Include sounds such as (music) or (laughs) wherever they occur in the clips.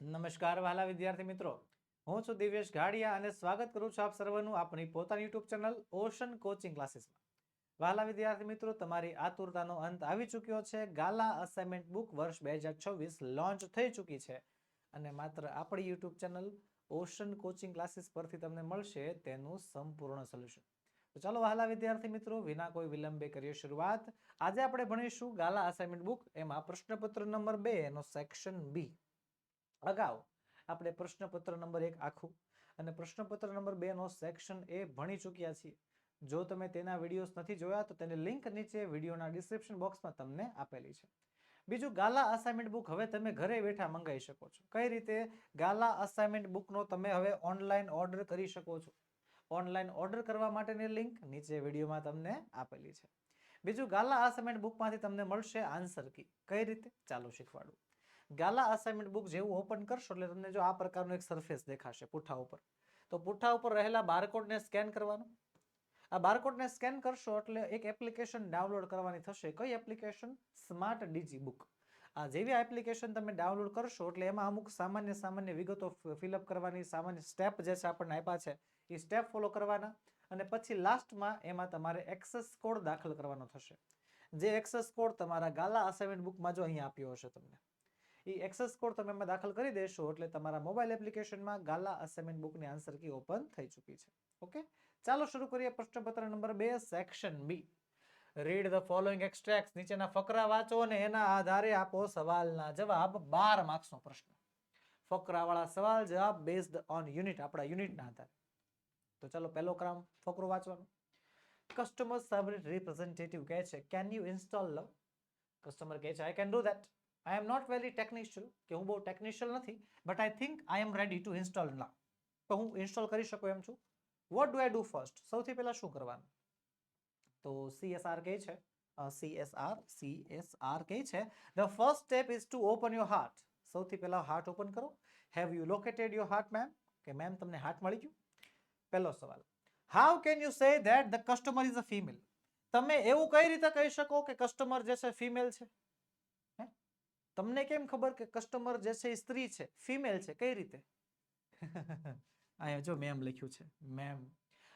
નમસ્કાર વહાલા વિદ્યાર્થી મિત્રો. હું છું દિવ્યેશ ઘાડિયા અને સ્વાગત કરું છું આપ સર્વનું આપણી પોતાની યુટ્યુબ ચેનલ ઓશન કોચિંગ ક્લાસીસમાં. વહાલા વિદ્યાર્થી મિત્રો, તમારી આતુરતાનો અંત આવી ચૂક્યો છે. ગાલા અસાઇનમેન્ટ બુક વર્ષ બે હજાર છવ્વીસ લોન્ચ થઈ ચૂકી છે. અને માત્ર આપણી YouTube channel Ocean coaching classes પરથી તમને મળશે તેનું સંપૂર્ણ સોલ્યુશન તો ચાલો વહાલા વિદ્યાર્થી મિત્રો, વિના કોઈ વિલંબે કરીએ શરૂઆત. આજે આપણે ભણીશું ગાલા અસાઇનમેન્ટ બુક એમાં પ્રશ્નપત્ર નંબર બે, એનો સેક્શન બી અગાઉ આપણે પ્રશ્નપત્ર નંબર એક આખું અને પ્રશ્નપત્ર નંબર બે નો સેક્શન એ ભણી ચૂક્યા છીએ. જો તમે તેના વિડીયોઝ નથી જોયા તો તેની લિંક નીચે વિડીયોના ડિસ્ક્રિપ્શન બોક્સમાં તમને આપેલી છે. બીજું ગાલા અસાઇનમેન્ટ બુક હવે તમે ઘરે બેઠા મંગાવી શકો છો. કઈ રીતે? ગાલા અસાઇનમેન્ટ બુકનો તમે હવે ઓનલાઈન ઓર્ડર કરી શકો છો. ઓનલાઈન ઓર્ડર કરવા માટેની લિંક નીચે વિડીયોમાં તમને આપેલી છે. બીજું ગાલા અસાઇનમેન્ટ બુકમાંથી તમને મળશે આન્સર કી કઈ રીતે? ચાલુ શીખવાડું. ગાલા અસાઇનમેન્ટ બુક જેવું ઓપન કરશો એટલે તમને જો આ પ્રકારનું એક સરફેસ દેખાશે પુઠ્ઠા ઉપર. તો પુઠ્ઠા ઉપર રહેલા બારકોડને સ્કેન કરવાનું. આ બારકોડને સ્કેન કરશો એટલે એક એપ્લિકેશન ડાઉનલોડ કરવાની થશે. કઈ એપ્લિકેશન સ્માર્ટ ડીજી બુક આ જેવી એપ્લિકેશન તમે ડાઉનલોડ કરશો એટલે એમાં અમુક સામાન્ય સામાન્ય વિગતો ફિલઅપ કરવાની સામાન્ય સ્ટેપ જે છે આપણને આપ્યા છે, એ સ્ટેપ ફોલો કરવાના. અને પછી લાસ્ટમાં એમાં તમારે એક્સેસ કોડ દાખલ કરવાનો થશે. જે એક્સેસ કોડ તમારા ગાલા અસાઇનમેન્ટ બુકમાં જો અહીંયા આપ્યો હશે તમને. એ એક્સેસ કોડ તમે એમાં દાખલ કરી દેશો એટલે તમારા મોબાઈલ એપ્લિકેશનમાં ગાલા અસાઇનમેન્ટ બુકની આન્સર કી ઓપન થઈ ચૂકી છે. ઓકે? ચાલો શરૂ કરીએ પ્રશ્નપત્ર નંબર બે, section B. Read the following extract નીચેના ફકરા વાંચો અને એના આધારે આપો સવાલના જવાબ બાર માર્ક્સનો પ્રશ્ન. ફકરાવાળા સવાલ જવાબ બેઝડ ઓન યુનિટ આપણા યુનિટના આધારે. તો ચાલો પહેલો ક્રમ, ફકરો વાંચવાનો. કસ્ટમર સર્વિસ રિપ્રેઝેન્ટેટિવ કહે છે can you install love customer કહે છે I can do that I am not very technical કે હું બહુ ટેકનિશિયલ નથી but I think I am ready to install ના તો હું ઇન્સ્ટોલ કરી શકું એમ છું? What do I do first સૌથી પહેલાં શું કરવાનું? તો સીએસઆર કહે છે સીએસઆર સીએસઆર કહે છે the first step is to open your heart સૌથી પહેલાં હાર્ટ ઓપન કરો. Have you located your heart ma'am કે મેમ તમને હાર્ટ મળી ગયું? પહેલો સવાલ. How can you say that the customer is a female તમે એવું કઈ રીતે કહી શકો કે કસ્ટમર જે છે ફિમેલ છે? તમને કેમ ખબર કે કસ્ટમર જે છે એ સ્ત્રી છે? ફિમેલ છે. કઈ રીતે? (laughs) અહીંયા જો મેમ લખ્યું છે. મેમ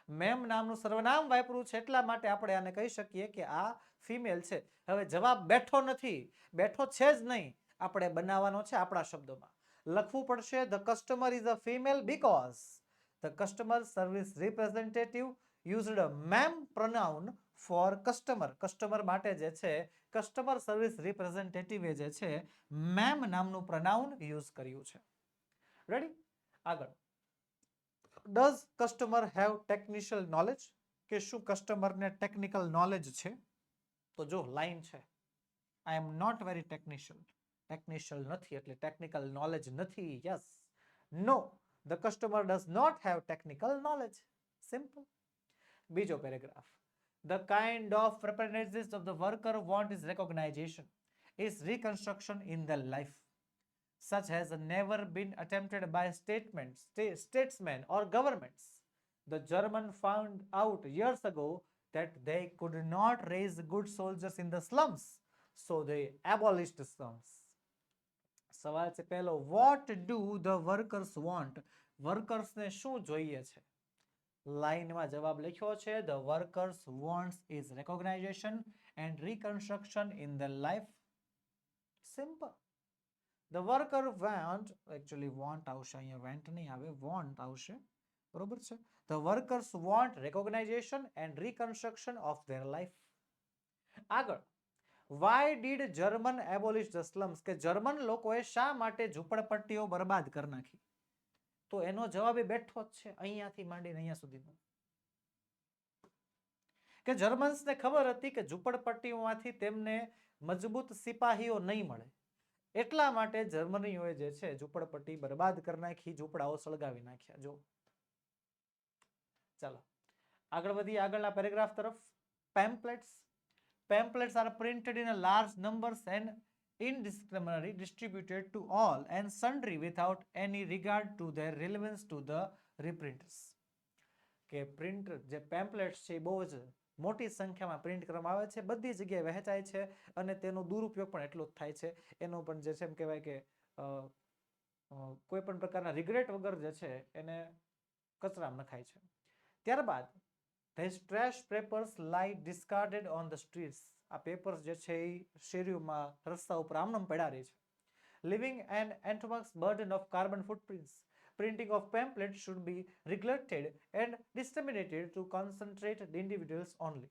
મેમ નામનું સર્વનામ વાપરું છે એટલા માટે આપણે આને કહી શકીએ કે આ ફિમેલ છે. હવે જવાબ બેઠો નથી. બેઠો છે જ નહીં. આપણે બનાવવાનો છે આપણા શબ્દોમાં. લખવું પડશે the customer is a female because the customer service representative used ma'am pronoun for customer. Customer માટે જે છે, કસ્ટમર સર્વિસ રિપ્રેઝેન્ટેટિવે જે છે, મેમ નામનું પ્રનાઉન યુઝ કર્યું છે. રેડી આગળ. Does customer have technical knowledge કે શું કસ્ટમરને ટેકનિકલ નોલેજ છે? તો જો લાઈન છે. આઈ એમ નોટ વેરી ટેકનિશિયલ ટેકનિશિયલ નથી, એટલે ટેકનિકલ નોલેજ નથી. Yes no the customer does not have technical knowledge simple બીજો paragraph. The kind of representatives of the worker want is recognition is reconstruction in their life such has never been attempted by statements, sta- statesmen or governments. The German found out years ago that they could not raise good soldiers in the slums, so they abolished slums. સવાલ છે પહેલો what do the workers want વર્કર્સને શું જોઈએ છે લાઈનમાં જવાબ લખ્યો છે the workers wants is recognition and reconstruction in the life simple the worker went actually want આવશે, અહીંયા વેન્ટ નહીં આવે વોન્ટ આવશે. બરોબર છે? The workers want recognition and reconstruction of their life આગળ. Why did German abolish the slums કે German લોકોએ શા માટે ઝૂંપડપટ્ટીઓ બરબાદ કરી નાખી? તો એનો જવાબ એ બેઠો જ છે અહીંયાથી માંડીને અહીંયા સુધીનો. કે જર્મન્સને ખબર હતી કે ઝૂંપડપટ્ટીઓમાંથી તેમને મજબૂત સિપાહીઓ નહીં મળે. એટલા માટે જર્મનીઓએ જે છે ઝૂંપડપટ્ટી બરબાદ કરી નાખી, ઝૂંપડાઓ સળગાવી નાખ્યા. જો. ચાલો. આગળ વધી આગળના પેરેગ્રાફ તરફ. Pamphlets pamphlets are printed in large numbers and indiscriminately distributed to all and sundry without any regard to their relevance to the reprinters. કે પ્રિન્ટ જે પેમ્પલેટ્સ છે બહુ જ મોટી સંખ્યામાં પ્રિન્ટ કરવામાં આવે છે, બધી જગ્યાએ વહેંચાય છે અને તેનો દુરુપયોગ પણ એટલો જ થાય છે. એનો પણ જે છે એમ કહેવાય કે કોઈ પણ પ્રકારના રિગ્રેટ વગર જે છે એને કચરામાં નખાય છે. ત્યારબાદ the trash papers lie discarded on the streets આ પેપર્સ જે છે એ શેરીઓમાં રસ્તા ઉપર આમનામ પડ્યા રહે છે. Living and enormous burden of carbon footprints printing of pamphlets should be regulated and disseminated to concentrated individuals only.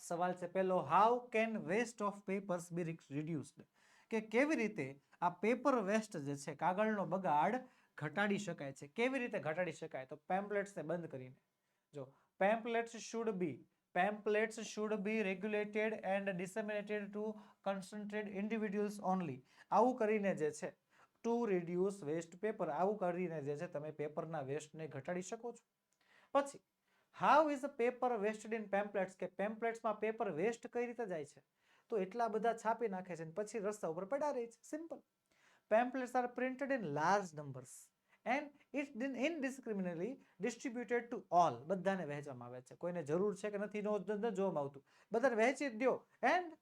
સવાલ છે પહેલો how can waste of papers be reduced કે કેવી રીતે આ પેપર વેસ્ટ જે છે કાગળનો બગાડ ઘટાડી શકાય છે? કેવી રીતે ઘટાડી શકાય? તો પેમ્પલેટ્સને બંધ કરીને. જો pamphlets should be pamphlets should be regulated and disseminated to concentrated individuals only આવું કરીને જે છે ટુ રિડ્યુસ વેસ્ટ પેપર આવું કરીને જે છે, તમે પેપરના વેસ્ટને ઘટાડી શકો છો. પછી how is paper wasted in pamphlets કે પેમ્પલેટ્સમાં પેપર વેસ્ટ કઈ રીતે જાય છે? તો એટલા બધા છાપી નાખે છે પછી રસ્તા ઉપર પડ્યા રહે છે. Simple pamphlets are printed in large numbers. And it been distributed to all બધાને વહેંચવામાં આવે છે. કોઈને જરૂર છે કે નથી જોવામાં આવતું. બધાને વહેંચી દો and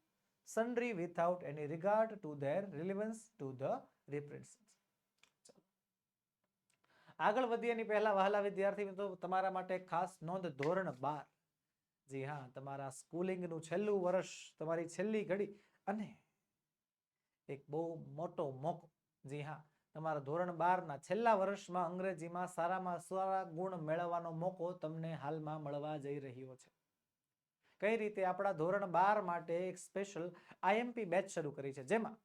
sundry without any regard to their relevance to the represent આગળ વધીએ એની પહેલા વહાલા વિદ્યાર્થી મિત્રો તમારા માટે ખાસ નોંધ, ધોરણ બાર. જી હા, તમારા સ્કૂલિંગનું છેલ્લું વર્ષ, તમારી છેલ્લી ઘડી અને એક બહુ મોટો મોકો. જી હા તમારા ધોરણ બારના છેલ્લા વર્ષમાં અંગ્રેજીમાં સારામાં સારા ગુણ મેળવવાનો મોકો તમને હાલમાં મળવા જઈ રહ્યો છે. કઈ રીતે આપણા ધોરણ બાર માટે એક સ્પેશિયલ આઈએમપી બેચ શરૂ કરી છે? જેમાં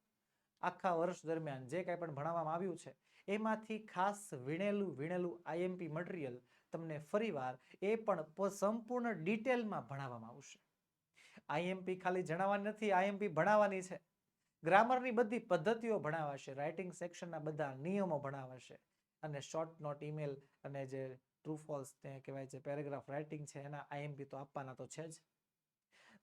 આખા વર્ષ દરમિયાન જે કાંઈ પણ ભણાવવામાં આવ્યું છે, એમાંથી ખાસ વીણેલું વીણેલું આઈએમપી મટીરિયલ તમને ફરીવાર એ પણ સંપૂર્ણ ડિટેલમાં ભણાવવામાં આવશે. આઈએમપી ખાલી જણાવવાની નથી આઈએમપી ભણાવવાની છે. ગ્રામરની બધી પદ્ધતિઓ ભણાવાશે રાઇટિંગ સેક્શનના બધા નિયમો ભણાવાશે. અને શોર્ટ નોટ ઈમેલ અને જે ટ્રુ ફોલ્સ તે કહેવાય છે પેરેગ્રાફ રાઇટિંગ છે, એના આઈએમપી તો આપવાના તો છે જ.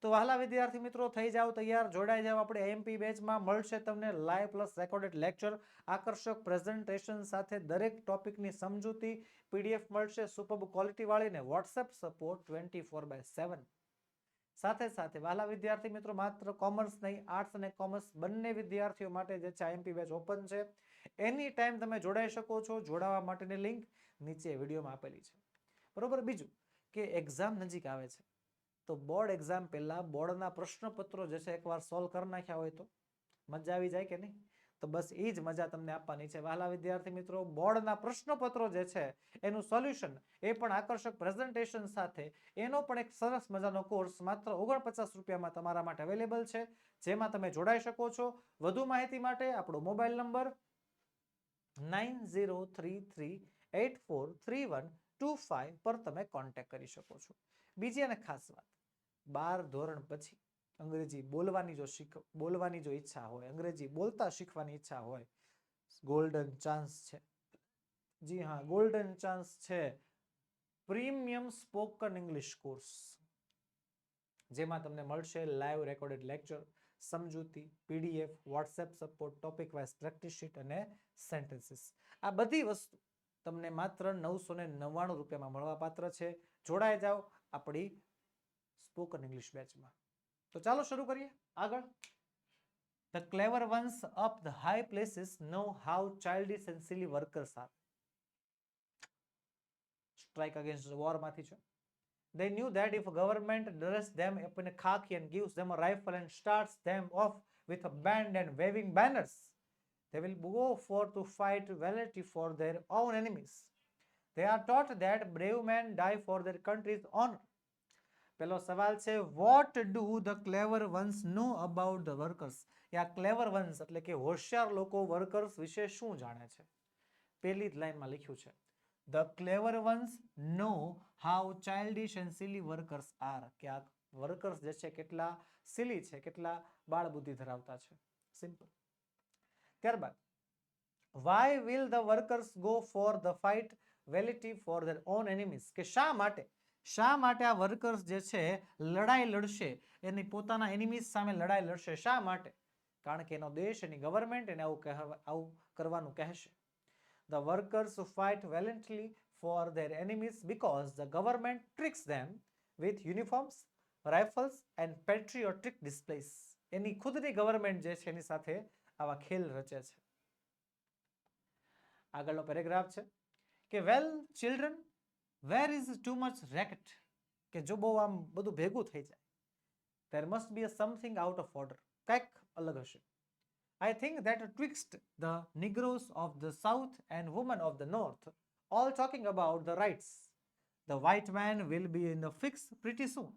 તો વહાલા વિદ્યાર્થી મિત્રો, થઈ જાઓ તૈયાર, જોડાઈ જાઓ આપણે એમપી બેચમાં. મળશે તમને લાઈવ પ્લસ રેકોર્ડેડ લેક્ચર આકર્ષક પ્રેઝન્ટેશન સાથે દરેક ટોપિકની સમજૂતી પીડીએફ મળશે સુપર ક્વોલિટી વાળી ને WhatsApp support twenty four by seven સાથે સાથે વહાલા વિદ્યાર્થી મિત્રો માત્ર કોમર્સ નહીં, આર્ટ્સ અને કોમર્સ બંને વિદ્યાર્થીઓ માટે જે છે આઈએમપી બેચ ઓપન છે, એની ટાઈમ તમે જોડાઈ શકો છો. જોડાવા માટેની લિંક નીચે વિડીયોમાં આપેલી છે. બરોબર? બીજું કે એક્ઝામ નજીક આવે છે. તો બોર્ડ એક્ઝામ પહેલાં બોર્ડના પ્રશ્નપત્રો જે છે એકવાર સોલ્વ કરી નાખ્યા હોય તો મજા આવી જાય કે નહીં? તો બસ એ જ મજા તમને આપવાની છે. વહાલા વિદ્યાર્થી મિત્રો, બોર્ડના પ્રશ્નપત્રો જે છે, એનું સોલ્યુશન એ પણ આકર્ષક પ્રેઝન્ટેશન સાથે. એનો પણ એક સરસ મજાનો કોર્સ માત્ર ઓગણપચાસ રૂપિયામાં તમારા માટે અવેલેબલ છે. જેમાં તમે જોડાઈ શકો છો. વધુ માહિતી માટે આપણો mobile number nine zero three three eight four three one two five પર તમે કોન્ટેક્ટ કરી શકો છો. બીજી અને ખાસ વાત, બાર ધોરણ પછી અંગ્રેજી બોલવાની જો શીખ, બોલવાની જો ઈચ્છા હોય, અંગ્રેજી બોલતા શીખવાની ઈચ્છા હોય ગોલ્ડન ચાન્સ છે. જી હા ગોલ્ડન ચાન્સ છે. Premium spoken English course. જેમાં તમને મળશે લાઈવ રેકોર્ડેડ લેક્ચર, સમજૂતી, PDF, WhatsApp support, topic wise practice sheet અને સેન્ટેન્સીસ. આ બધી વસ્તુ તમને માત્ર નવસો ને નવ્વાણું રૂપિયામાં મળવાપાત્ર છે. જોડાઈ જાઓ આપણી સ્પોકન ઇંગ્લિશ બેચમાં. તો ચાલો શરૂ કરીએ આગળ the clever ones up the high places know how childish and silly workers are strike against છે They knew that if a government dressed them up in a khaki and gives them a rifle and starts them off with a band and waving banners, they will go forth to fight valiantly for their own enemies. They are taught that brave men die for their country's honor. પેલો સવાલ છે what do the clever ones know about the workers yeah clever ones એટલે કે હોશિયાર લોકો workers વિશે શું જાણે છે? પહેલી લાઈનમાં લખ્યું છે the clever ones know how childish and silly workers are કે આ વર્કર્સ જે છે, કેટલા સિલી છે, કેટલા બાળ બુદ્ધિ ધરાવતા છે. સિમ્પલ ત્યારબાદ why will the workers go for the fight valiantly for their own enemies કે શા માટે શા માટે આ વર્કર્સ જે છે લડાઈ લડશે? એની પોતાના એનિમીઝ સામે લડાઈ લડશે શા માટે? કારણ કે એનો દેશ, એની ગવર્મેન્ટ એને આવું કહેવા, આવું કરવાનું કહેશે. The workers fight valiantly for their enemies because the government tricks them with uniforms rifles and patriotic displays any ખુદની government જે છે, એની સાથે આવા ખેલ રચે છે. આગળનો પેરેગ્રાફ છે કે well children Where is too much racket કે જો બહુ આમ બધું ભેગું થઈ જાય there must be a something out of order કંઈક અલગ હશે I think that twixt the Negroes of the South and women of the North, all talking about the rights, the white man will be in a fix pretty soon.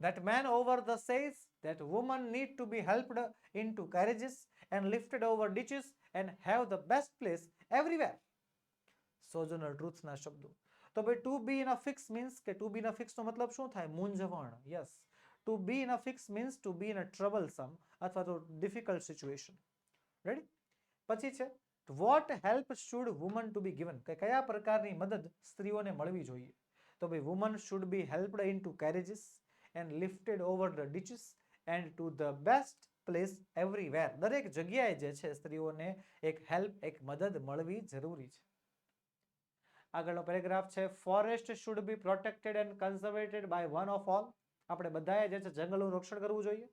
That man over the says that women need to be helped into carriages and lifted over ditches and have the best place everywhere. સોજનર ટ્રુથના શબ્દો તો ભાઈ to be in a fix means કે to be in a fix નો મતલબ શું થાય મૂંઝવણ yes to be in a fix means to be in a troublesome અથવા તો ડિફિકલ્ટ સિચ્યુએશન રેડી પછી છે what help should woman to be given કે કયા પ્રકારની મદદ સ્ત્રીઓને મળવી જોઈએ? તો ભાઈ woman should be helped in to carriages and lifted over the ditches and to the best place everywhere દરેક જગ્યાએ જે છે સ્ત્રીઓને એક હેલ્પ એક મદદ મળવી જરૂરી છે. આગળનો પેરેગ્રાફ છે forest should be protected and conservated by one of all આપણે બધાએ જે છે, જંગલનું રક્ષણ કરવું જોઈએ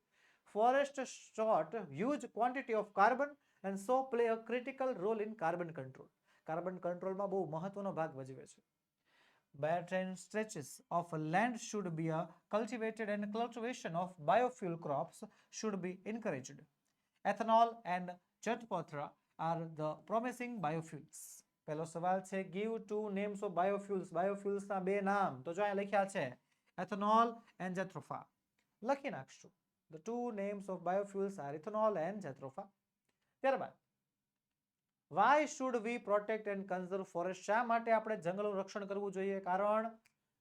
forest short huge quantity of carbon and so play a critical role in carbon control carbon કંટ્રોલમાં બહુ મહત્વનો ભાગ ભજવે છે Barren stretches of land should be a cultivated and cultivation of biofuel crops should be encouraged. Ethanol and chatpatra are the promising biofuels. પહેલો સવાલ છે give two names of biofuels biofuels ના બે નામ, તો જો અહીંયા લખ્યા છે, ethanol એન્ડ જેથ્રોફા લખી નાખશું. The two names of biofuels are ethanol and jatropha ત્યારબાદ why should we protect and conserve forest શા માટે આપણે જંગલનું રક્ષણ કરવું જોઈએ? કારણ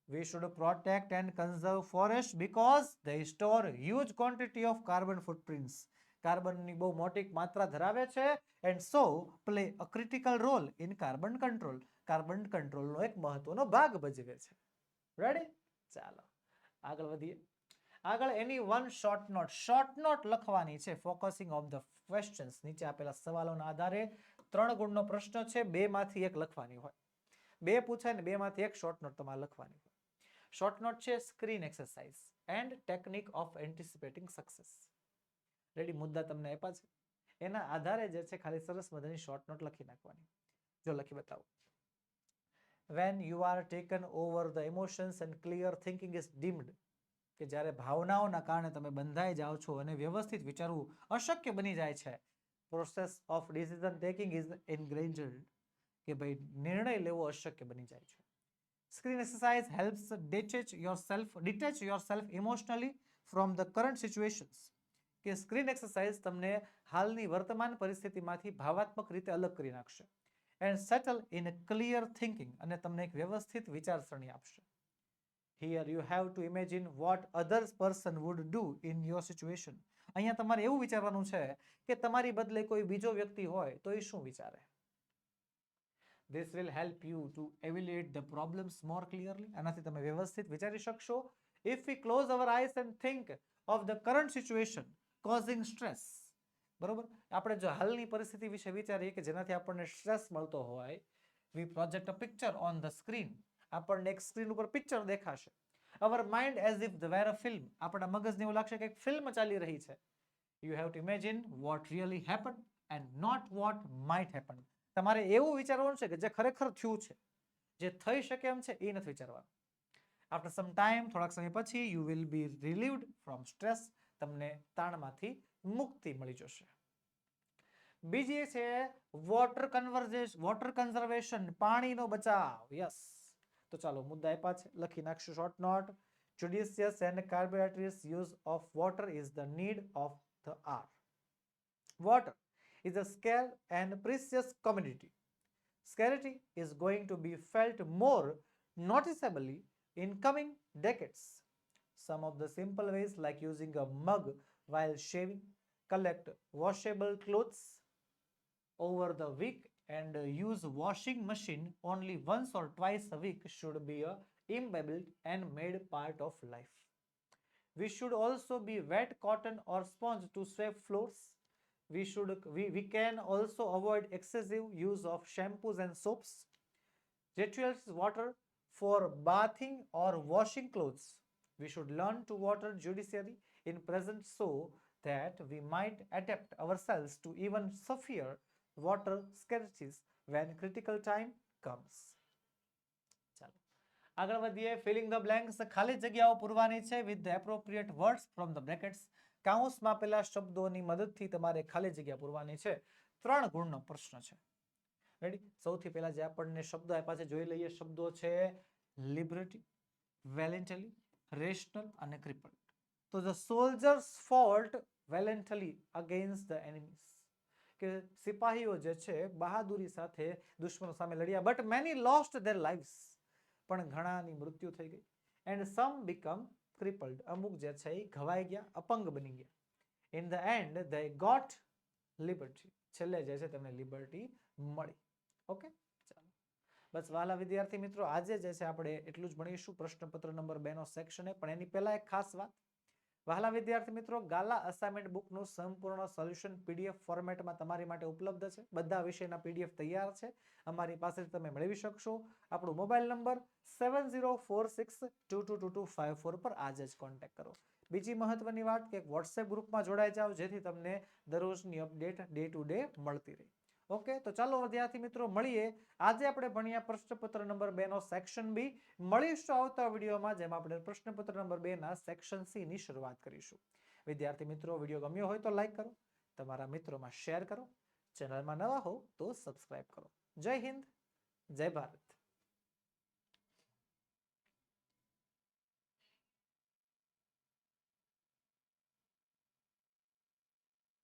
we should protect and conserve forest because the store huge quantity of carbon footprints કાર્બનની બહુ મોટી માત્રા ધરાવે છે. And so play a critical role in carbon control carbon કંટ્રોલનો એક મહત્વનો ભાગ ભજવે છે. રેડી ચાલો. આગળ વધીએ. આગળ any one short note short note લખવાની છે. ફોકસિંગ ઓફ ધ ક્વેશ્ચન્સ નીચે આપેલા સવાલોના આધારે ત્રણ ગુણનો પ્રશ્ન છે. બે માંથી એક લખવાની હોય. બે પૂછાય ને બે માંથી એક શોર્ટ નોટ તમારે લખવાની હોય. શોર્ટ નોટ છે screen exercise and technique of anticipating success ready મુદ્દા તમને આપ્યા છે? એના આધારે જે છે ખાલી સરસ મજાની શોર્ટ નોટ લખી નાખવાની. જો લખી બતાવો. When you are taken over the emotions and clear thinking is deemed કે જ્યારે ભાવનાઓના કારણે તમે બંધાઈ જાઓ છો અને વ્યવસ્થિત વિચારવું અશક્ય બની જાય છે process of decision taking is endangered કે ભાઈ નિર્ણય લેવો અશક્ય બની જાય છે. Screen exercise helps detach yourself detach yourself emotionally from the current situations કે સ્ક્રીન એક્સરસાઇઝ તમને હાલની વર્તમાન પરિસ્થિતિમાંથી ભાવાત્મક રીતે અલગ કરી નાખશે. And settle in clear thinking અને તમને એક વ્યવસ્થિત વિચારસરણી આપશે. Here you have to imagine what others person would do in your situation અહીંયા તમારે એવું વિચારવાનું છે કે તમારી બદલે કોઈ બીજો વ્યક્તિ હોય તો એ શું વિચારે? This will help you to evaluate the problems more clearly આનાથી તમે વ્યવસ્થિત વિચારી શકશો. If we close our eyes and think of the current situation causing stress બરોબર? આપણે જો હાલની પરિસ્થિતિ વિશે વિચારીએ કે જેનાથી આપણને સ્ટ્રેસ મળતો હોય we project a picture on the screen આપણને એક સ્ક્રીન ઉપર પિક્ચર દેખાશે. Our mind as if the were a film આપણા મગજને એવું લાગશે કે એક ફિલ્મ ચાલી રહી છે. You have to imagine what really happen and not what might happen તમારે એવું વિચારવાનું છે કે જે ખરેખર થયું છે. જે થઈ શકે એમ છે, એ નથી વિચારવાનું. આફ્ટર સમ ટાઈમ થોડાક સમય પછી you will be relieved from stress તમને તાણમાંથી મુક્તિ મળી જશે બીજી છે વોટર કન્વર્ઝેશન વોટર કન્ઝર્વેશન પાણીનો બચાવ યસ તો ચાલો મુદ્દા આપ્યા છે લખી નાખશું short note judicious and carbonaceous use of water is the need of the hour. Water is a scarce and precious commodity. Scarcity is going to be felt more noticeably in coming decades. Some of the simple ways, like using a mug while shaving, collect washable clothes over the week and use washing machine only once or twice a week should be a imbibbed and made part of life. We should also be wet cotton or sponge to sweep floors. We should we, we can also avoid excessive use of shampoos and soaps. Rituals water for bathing or washing clothes. We should learn to water judiciary in present so that we might adapt ourselves to even severe water scarcities when critical time comes. આગળ વધીએ. Filling the blanks ખાલી જગ્યાઓ પૂરવાની છે with the appropriate words from the brackets કાઉન્સમાં પેલા શબ્દોની મદદથી તમારે ખાલી જગ્યા પૂરવાની છે. ત્રણ ગુણનો પ્રશ્ન છે. રેડી સૌથી પહેલા જે આપણને શબ્દો આપ્યા છે, જોઈ લઈએ. શબ્દો છે લિબર્ટી વેલેન્ટલી રેશનલ અને ક્રિપલ તો the soldiers fought valiantly against the enemies કે સિપાહીઓ જે છે, બહાદુરી સાથે દુશ્મનો સામે લડ્યા but many lost their lives પણ ઘણાની મૃત્યુ થઈ ગઈ. એન્ડ સમ બીકમ ક્રિપલ્ડ અમુક જે છે, એ ઘવાઈ ગયા, અપંગ બની ગયા. In the end they got liberty છેલ્લે જે છે, તેમને લિબર્ટી મળી. ઓકે બસ વાલા વિદ્યાર્થી મિત્રો, આજે જે છે આપણે એટલું જ ભણીશું. પ્રશ્નપત્ર નંબર બે નો સેક્શન પણ એની પહેલા એક ખાસ વાત. વહાલા વિદ્યાર્થી મિત્રો, ગાલા અસાઇનમેન્ટ બુકનું સંપૂર્ણ સોલ્યુશન પીડીએફ ફોર્મેટમાં તમારી માટે ઉપલબ્ધ છે. બધા વિષયના પીડીએફ તૈયાર છે. અમારી પાસેથી તમે મેળવી શકશો. આપણો mobile number seven zero four six two two two two five four પર આજે જ કોન્ટેક્ટ કરો. બીજી મહત્વની વાત કે વોટ્સએપ ગ્રુપમાં જોડાઈ જાઓ, જેથી તમને દરરોજની અપડેટ ડે ટુ ડે મળતી રહે. ઓકે, તો ચાલો વિદ્યાર્થી મિત્રો મળીએ. આજે આપણે ભણ્યા પ્રશ્નપત્ર નંબર બે નો સેક્શન બી મળીશું આવતા વિડીયોમાં, જેમાં આપણે પ્રશ્નપત્ર નંબર બે ના સેક્શન સી ની શરૂઆત કરીશું. વિદ્યાર્થી મિત્રો, વીડિયો ગમ્યો હોય તો લાઈક કરો. તમારા મિત્રોમાં શેર કરો. ચેનલમાં નવા હો તો સબસ્ક્રાઈબ કરો. જય હિન્દ, જય ભારત.